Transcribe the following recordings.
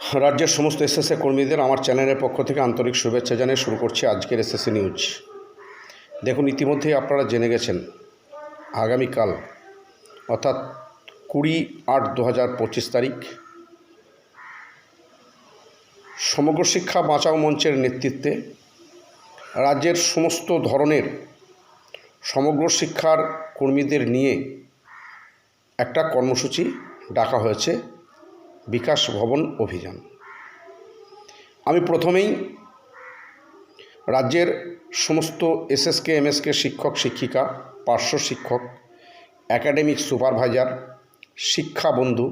রাজ্যের সমস্ত এসএসএ কর্মীদের আমার চ্যানেলের পক্ষ থেকে আন্তরিক শুভেচ্ছা জানিয়ে শুরু করছি আজকের এসএসসি নিউজ। দেখুন, ইতিমধ্যেই আপনারা জেনে গেছেন, আগামীকাল, অর্থাৎ কুড়ি আট দু হাজার পঁচিশ তারিখ, সমগ্র শিক্ষা বাঁচাও মঞ্চের নেতৃত্বে রাজ্যের সমস্ত ধরনের সমগ্র শিক্ষার কর্মীদের নিয়ে একটা কর্মসূচি ডাকা হয়েছে। বিকাশ ভবন অভিযান। আমি প্রথমেই রাজ্যের সমস্ত এসএসকে, এমএসকে শিক্ষক, শিক্ষিকা, পার্শ্ব শিক্ষক, একাডেমিক সুপারভাইজার শিক্ষা বন্ধু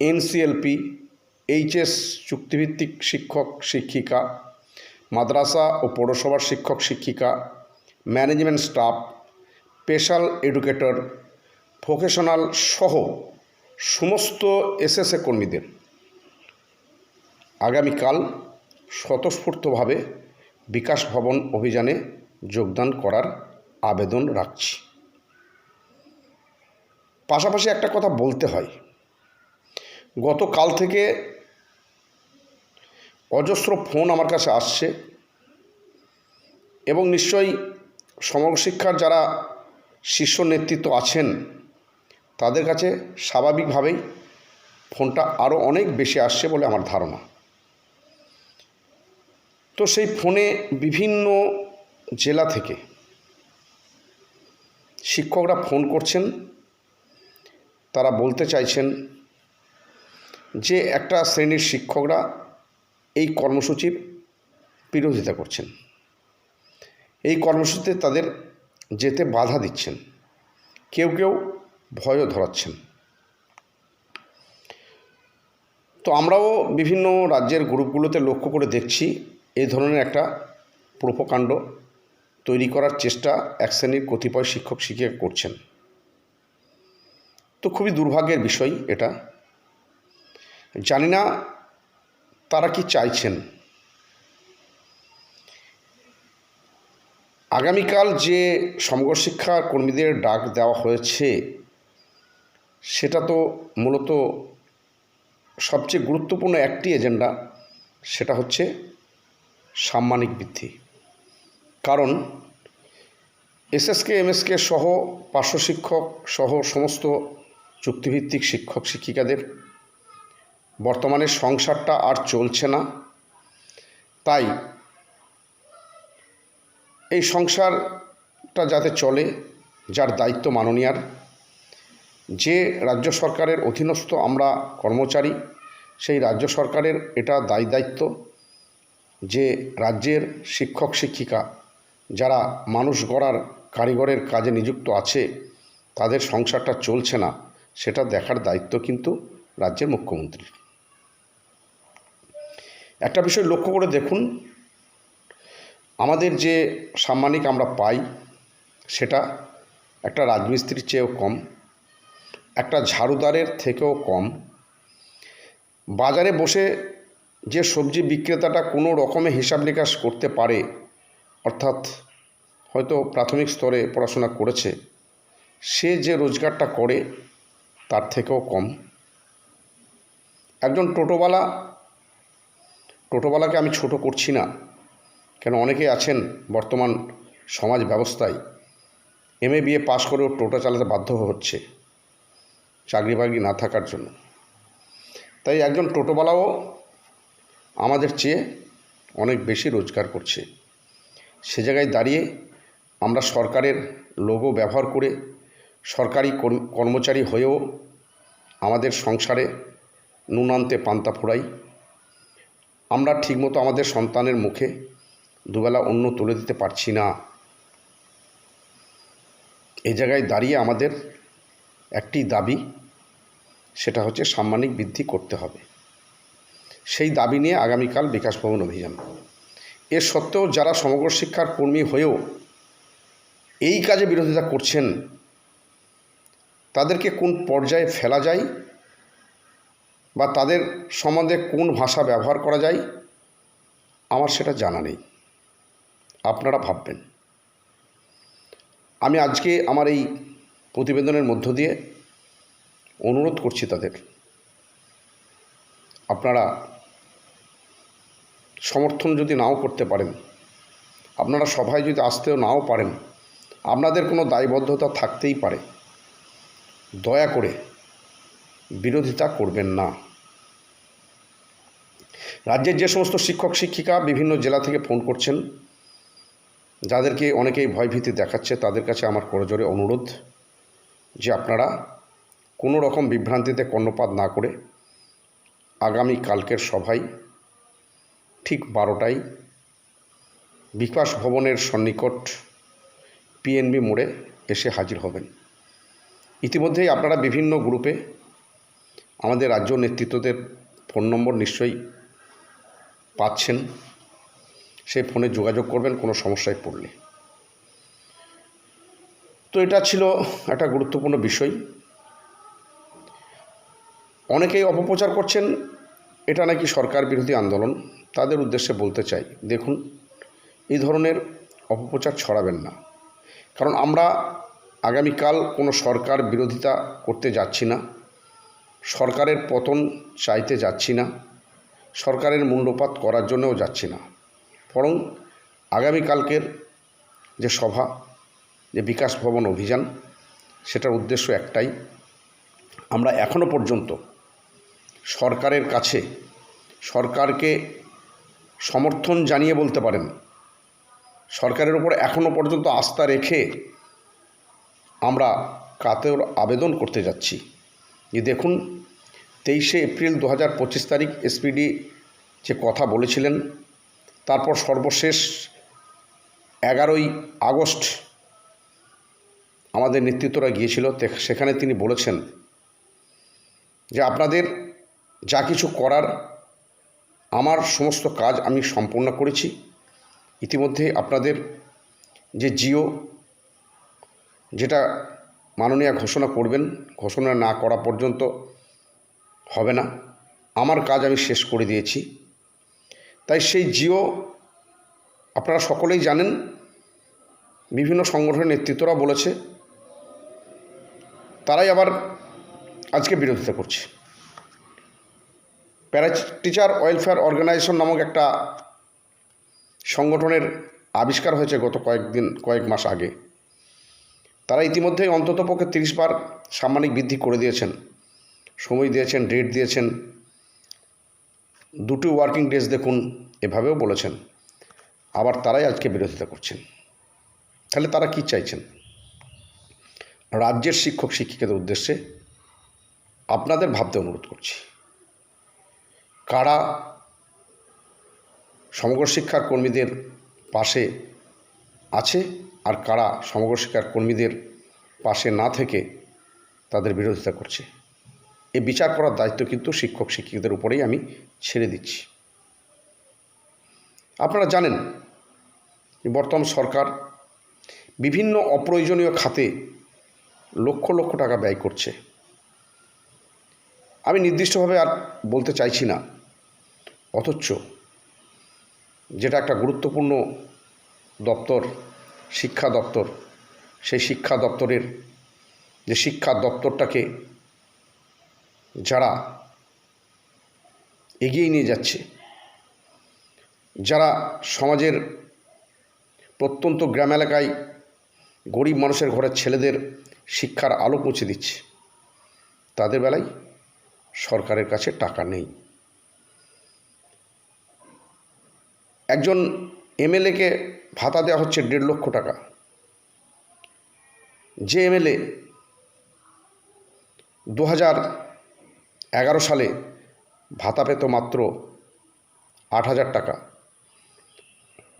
এনসিএলপি, এইচএস চুক্তিভিত্তিক শিক্ষক, শিক্ষিকা, মাদ্রাসা ও পৌরসভার শিক্ষক, শিক্ষিকা, management staff, special educator, vocational সহ সমস্ত এসএসএ কর্মীদের আগামীকাল স্বতঃস্ফূর্তভাবে বিকাশ ভবন অভিযানে যোগদান করার আবেদন রাখছি। পাশাপাশি একটা কথা বলতে হয়। গতকাল থেকে অজস্র ফোন আমার কাছে আসছে এবং নিশ্চয়ই সমগ্র শিক্ষার যারা শীর্ষ নেতৃত্ব আছেন তাদের কাছে স্বাভাবিকভাবেই ফোনটা আরও অনেক বেশি আসছে বলে আমার ধারণা। তো সেই ফোনে বিভিন্ন জেলা থেকে শিক্ষকরা ফোন করছেন। তারা বলতে চাইছেন যে একটা শ্রেণির শিক্ষকরা এই কর্মসূচির বিরোধিতা করছেন। এই কর্মসূচিতে তাদের যেতে বাধা দিচ্ছেন। কেউ কেউ ভয়ও ধরাচ্ছেন। তো আমরাও বিভিন্ন রাজ্যের গ্রুপগুলোতে লক্ষ্য করে দেখছি এই ধরনের একটা প্রোপকাণ্ড তৈরি করার চেষ্টা এক শ্রেণির কতিপয় শিক্ষক শিক্ষিকা করছেন। তো খুবই দুর্ভাগ্যের বিষয় এটা। জানি না তারা কি চাইছেন। আগামীকাল যে সমগ্র শিক্ষা কর্মীদের ডাক দেওয়া হয়েছে সেটা তো মূলত সবচেয়ে গুরুত্বপূর্ণ একটি এজেন্ডা, সেটা হচ্ছে সাম্মানিক বৃদ্ধি। কারণ এসএসকে, এমএসকে সহ পার্শ্ব শিক্ষক সহ সমস্ত চুক্তিভিত্তিক শিক্ষক শিক্ষিকাদের বর্তমানে সংসারটা আর চলছে না। তাই এই সংসারটা যাতে চলে, যার দায়িত্ব মাননীয়ার যে রাজ্য সরকারের অধীনস্থ আমরা কর্মচারী, সেই রাজ্য সরকারের এটা দায় দায়িত্ব যে রাজ্যের শিক্ষক, শিক্ষিকা যারা মানুষ গড়ার কারিগরের কাজে নিযুক্ত আছে, তাদের সংসারটা চলছে না, সেটা দেখার দায়িত্ব কিন্তু রাজ্যের মুখ্যমন্ত্রীর। একটা বিষয় লক্ষ্য করে দেখুন, আমাদের যে সাম্মানিক আমরা পাই, সেটা একটা রাজমিস্ত্রির চেয়েও কম। একটা ঝাড়ুদারের থেকেও কম। বাজারে বসে যে সবজি বিক্রেতাটা কোনো রকমে হিসাব নিকাশ করতে পারে, অর্থাৎ হয়তো প্রাথমিক স্তরে পড়াশোনা করেছে, সে যে রোজগারটা করে তার থেকেও কম। একজন টোটোওয়ালা, টোটোওয়ালাকে আমি ছোট করছি না, কেন অনেকে আছেন বর্তমান সমাজ ব্যবস্থায়। এম এ বিএ পাশ করেও টোটো চালাতে বাধ্য হচ্ছে। চাকরি বাকরি না থাকার জন্য। তাই একজন টোটোওয়ালাও আমাদের চেয়ে অনেক বেশি রোজগার করছে। সে জায়গায় দাঁড়িয়ে আমরা সরকারের লোগো ব্যবহার করে, সরকারি কর্মচারী হয়েও আমাদের সংসারে নুন আনতে পান্তা ফোড়াই আমরা ঠিকমতো আমাদের সন্তানের মুখে দুবেলা অন্ন তুলে দিতে পারছি না। এ জায়গায় দাঁড়িয়ে আমাদের একটি দাবি, সেটা হচ্ছে সাম্মানিক বৃদ্ধি করতে হবে। সেই দাবি নিয়ে আগামীকাল বিকাশ ভবন অভিযান। এর সত্ত্বেও যারা সমগ্র শিক্ষার কর্মী হয়েও এই কাজে বিরোধিতা করছেন, তাদেরকে কোন পর্যায়ে ফেলা যায় বা তাদের সম্বন্ধে কোন ভাষা ব্যবহার করা যায়, আমার সেটা জানা নেই। আপনারা ভাববেন। আমি আজকে আমার এই প্রতিবেদনের মধ্য দিয়ে অনুরোধ করছি তাদের। আপনারা সমর্থন যদি নাও করতে পারেন, আপনারা সভায় যদি আসতেও নাও পারেন, আপনাদের কোনো দায়বদ্ধতা থাকতেই পারে। দয়া করে বিরোধিতা করবেন না। রাজ্যের যে সমস্ত শিক্ষক, শিক্ষিকা বিভিন্ন জেলা থেকে ফোন করছেন, যাদেরকে অনেকেই ভয়ভীতি দেখাচ্ছে, তাদের কাছে আমার করজোরে অনুরোধ। যে আপনারা কোনো রকম বিভ্রান্তিতে কর্ণপাত না করে আগামী কালকের সভায় ঠিক বারোটায় বিকাশ ভবনের সন্নিকট পিএনবি মোড়ে এসে হাজির হবেন। ইতিমধ্যেই আপনারা বিভিন্ন গ্রুপে আমাদের রাজ্য নেতৃত্বদের ফোন নম্বর নিশ্চয়ই পাচ্ছেন। সেই ফোনে যোগাযোগ করবেন, কোনো সমস্যায় পড়লে। তো এটা ছিল একটা গুরুত্বপূর্ণ বিষয়। অনেকেই অপপ্রচার করছেন, এটা নাকি সরকার বিরোধী আন্দোলন, তাদের উদ্দেশ্যে বলতে চাই, দেখুন, এই ধরনের অপপ্রচার ছড়াবেন না। কারণ আমরা আগামীকাল কোনো সরকার বিরোধিতা করতে যাচ্ছি না, সরকারের পতন চাইতে যাচ্ছি না, সরকারের মূল্যপাত করার জন্যও যাচ্ছি না। বরং আগামীকালকের যে সভা যে বিকাশ ভবন অভিযান, সেটার উদ্দেশ্য একটাই। আমরা এখনও পর্যন্ত সরকারের কাছে সরকারকে সমর্থন জানিয়ে বলতে পারেন। সরকারের ওপর এখনও পর্যন্ত আস্থা রেখে আমরা কাতের আবেদন করতে যাচ্ছি। যে দেখুন, তেইশে এপ্রিল দু হাজার পঁচিশ তারিখ এসপিডি যে কথা বলেছিলেন, তারপর সর্বশেষ এগারোই আগস্ট আমাদের নেতৃত্বরা গিয়েছিল সেখানে তিনি বলেছেন যে আপনাদের যা কিছু করার, আমার সমস্ত কাজ আমি সম্পূর্ণ করেছি। ইতিমধ্যে আপনাদের যে জিও, যেটা মাননীয় ঘোষণা করবেন, ঘোষণা না করা পর্যন্ত হবে না। আমার কাজ আমি শেষ করে দিয়েছি। তাই সেই জিও, আপনারা সকলেই জানেন, বিভিন্ন সংগঠনের নেতৃত্বরা বলেছে তারাই আবার আজকে বিরোধিতা করছে। প্যারা টিচার ওয়েলফেয়ার অর্গানাইজেশন নামক একটা সংগঠনের আবিষ্কার হয়েছে গত কয়েকদিন, কয়েক মাস আগে। তারা ইতিমধ্যেই অন্ততপক্ষে তিরিশ বার সাম্মানিক বৃদ্ধি করে দিয়েছেন। সময় দিয়েছেন, ডেট দিয়েছেন। দুটি ওয়ার্কিং ডেজ দেখুন এভাবেও বলেছেন। আবার তারাই আজকে বিরোধিতা করছেন। তাহলে তারা কি চাইছেন? রাজ্যের শিক্ষক শিক্ষিকাদের উদ্দেশ্যে আপনাদের ভাবতে অনুরোধ করছি। কারা সমগ্র শিক্ষার কর্মীদের পাশে আছে আর কারা সমগ্র শিক্ষার কর্মীদের পাশে না থেকে তাদের বিরোধিতা করছে এই বিচার করার দায়িত্ব কিন্তু শিক্ষক শিক্ষিকাদের উপরেই আমি ছেড়ে দিচ্ছি। আপনারা জানেন বর্তমান সরকার বিভিন্ন অপ্রয়োজনীয় খাতে লক্ষ লক্ষ টাকা ব্যয় করছে। আমি নির্দিষ্টভাবে আর বলতে চাইছি না। অথচ যেটা একটা গুরুত্বপূর্ণ দপ্তর, শিক্ষা দপ্তর, সেই শিক্ষা দপ্তরের যে শিক্ষা দপ্তরটাকে যারা এগিয়ে নিয়ে যাচ্ছে, যারা সমাজের প্রত্যন্ত গ্রাম এলাকায় গরিব মানুষের ঘরের ছেলেদের শিক্ষার আলো পৌঁছে দিচ্ছে। তাদের বেলায় সরকারের কাছে টাকা নেই। একজন এমএলএকে ভাতা দেওয়া হচ্ছে দেড় লক্ষ টাকা। যে এমএলএ দু হাজার এগারো সালে ভাতা পেত মাত্র আট হাজার টাকা,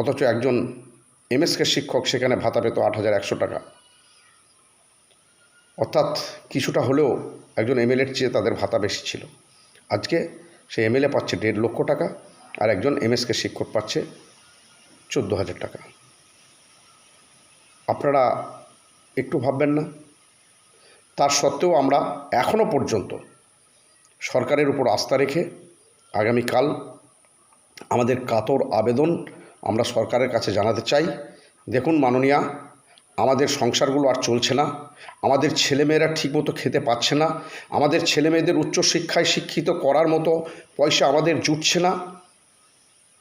অথচ একজন এমএসকে শিক্ষক সেখানে ভাতা পেত আট হাজার একশো টাকা। অর্থাৎ কিছুটা হলেও একজন এমএলএর চেয়ে তাদের ভাতা বেশি ছিল। আজকে সে এমএলএ পাচ্ছে দেড় লক্ষ টাকা আর একজন এমএসকে শিক্ষক পাচ্ছে চোদ্দ হাজার টাকা। আপনারা একটু ভাববেন না। তার সত্ত্বেও আমরা এখনও পর্যন্ত সরকারের উপর আস্থা রেখে আগামীকাল আমাদের কাতর আবেদন আমরা সরকারের কাছে জানাতে চাই। দেখুন মাননীয়া আমাদের সংসারগুলো আর চলছে না। আমাদের ছেলেমেয়েরা ঠিকমতো খেতে পাচ্ছে না। আমাদের ছেলেমেয়েদের উচ্চশিক্ষায় শিক্ষিত করার মতো পয়সা আমাদের জুটছে না।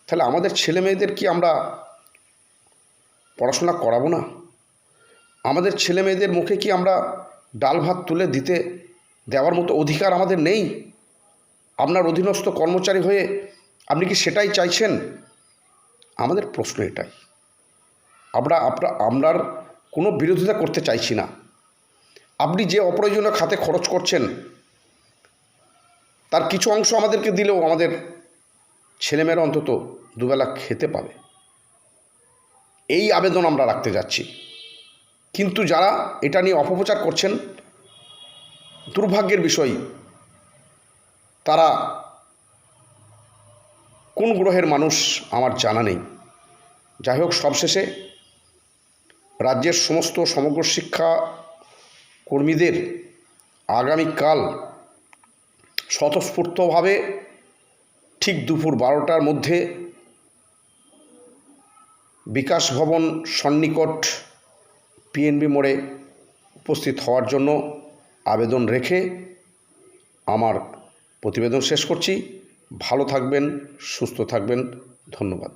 তাহলে আমাদের ছেলেমেয়েদের কি আমরা পড়াশোনা করাবো না? আমাদের ছেলেমেয়েদের মুখে কি আমরা ডাল ভাত তুলে দিতে দেওয়ার মতো অধিকার আমাদের নেই? আপনার অধীনস্থ কর্মচারী হয়ে আপনি কি সেটাই চাইছেন? আমাদের প্রশ্ন এটাই। আমরা আপনার আপনার কোনো বিরোধিতা করতে চাইছি না। আপনি যে অপ্রয়োজনীয় খাতে খরচ করছেন, তার কিছু অংশ আমাদেরকে দিলেও আমাদের ছেলেমেয়েরা অন্তত দুবেলা খেতে পাবে। এই আবেদন আমরা রাখতে যাচ্ছি। কিন্তু যারা এটা নিয়ে অপপ্রচার করছেন, দুর্ভাগ্যের বিষয়, তারা কোন গ্রহের মানুষ আমার জানা নেই। যাই হোক, সবশেষে রাজ্যের সমস্ত সমগ্র শিক্ষা কর্মীদের আগামীকাল স্বতঃস্ফূর্তভাবে ঠিক দুপুর বারোটার মধ্যে বিকাশ ভবন সন্নিকট পিএনবি মোড়ে উপস্থিত হওয়ার জন্য আবেদন রেখে আমার প্রতিবেদন শেষ করছি। ভালো থাকবেন, সুস্থ থাকবেন। ধন্যবাদ।